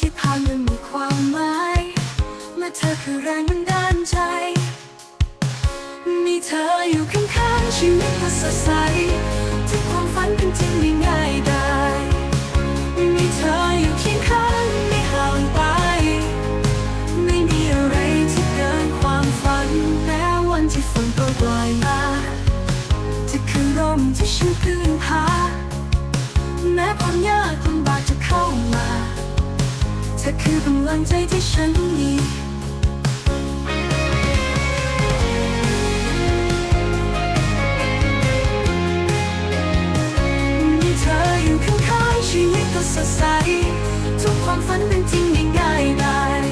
ที่ผ่านมันมีความหมายและเธอคือแรงบันดาลใจ มีเธออยู่ข้างๆชีวิตก็สดใสทุกความฝันเป็นจริงได้ง่ายได้ มีเธออยู่เคียงข้างไม่ห่างไป ไม่มีอะไรที่เกินความฝันแม้วันที่ฝนโปรยปลายมาเธอคือลมที่ฉันพึ่งพาแม้ความยาก ธอคือกำลังใจที่ฉันมีมีเธออยู่ข้างๆชีวิตก็สดใส ทุกความฝันเป็นจริงง่ายดาย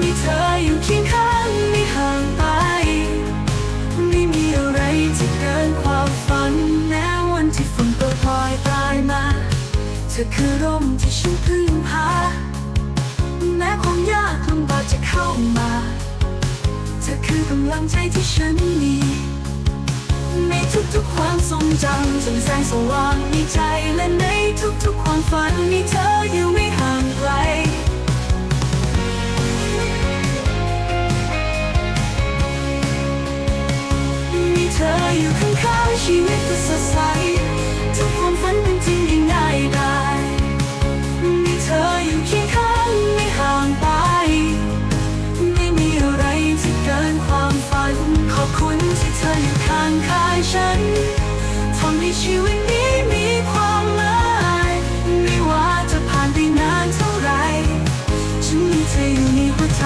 มีเธออยู่เคียงข้างไม่ห่างไป ไม่มีอะไรที่เกินความฝัน แม้วันที่ฝนโปรยปลายปลายมา เธอคือร่มที่ฉันพึ่งพา กจะเข้ามา เธอคือกำลังใจที่ฉันมีในทุกๆความทรงจำจนแสงสว่างในใจและในทุกๆความฝันมีเธออยู่ไม่ห่างไกลมีเธออยู่ข้างๆชีวิตก็สดใสทุกความฝัน ธออยู่ข้างกายฉันทำให้ชีวิตนี้มีความหมายไม่ว่าจะผ่านไปนานเท่าไร ฉันมีเธออยู่ในหัวใจ